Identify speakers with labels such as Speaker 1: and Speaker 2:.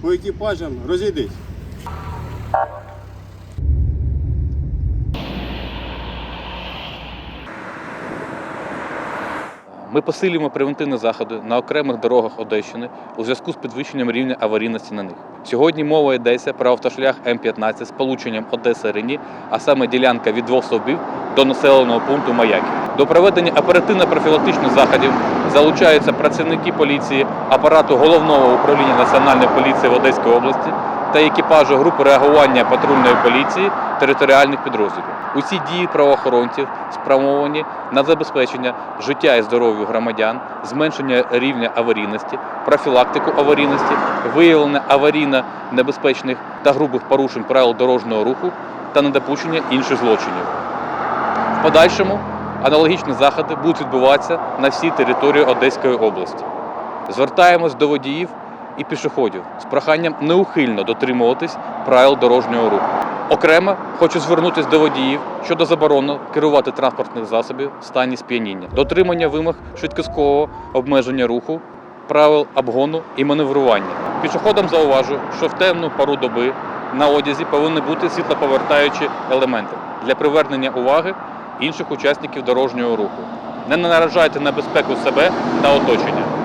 Speaker 1: по екіпажам розійдись.
Speaker 2: Ми посилюємо превентивні заходи на окремих дорогах Одещини у зв'язку з підвищенням рівня аварійності на них. Сьогодні мова йдеться про автошлях М15 з полученням Одеса Рені, а саме ділянка від двох стовбів до населеного пункту Маяки. До проведення оперативно-профілактичних заходів залучаються працівники поліції, апарату головного управління національної поліції в Одеській області та екіпажу групи реагування патрульної поліції територіальних підрозділів. Усі дії правоохоронців спрямовані на забезпечення життя і здоров'я громадян, зменшення рівня аварійності, профілактику аварійності, виявлення аварійно небезпечних та грубих порушень правил дорожнього руху та недопущення інших злочинів. В подальшому аналогічні заходи будуть відбуватися на всій території Одеської області. Звертаємось до водіїв і пішоходів з проханням неухильно дотримуватись правил дорожнього руху. Окремо хочу звернутися до водіїв щодо заборони керувати транспортних засобів в стані сп'яніння, дотримання вимог швидкісного обмеження руху, правил обгону і маневрування. Пішоходам зауважу, що в темну пору доби на одязі повинні бути світлоповертаючі елементи для привернення уваги інших учасників дорожнього руху. Не наражайте на безпеку себе та оточення.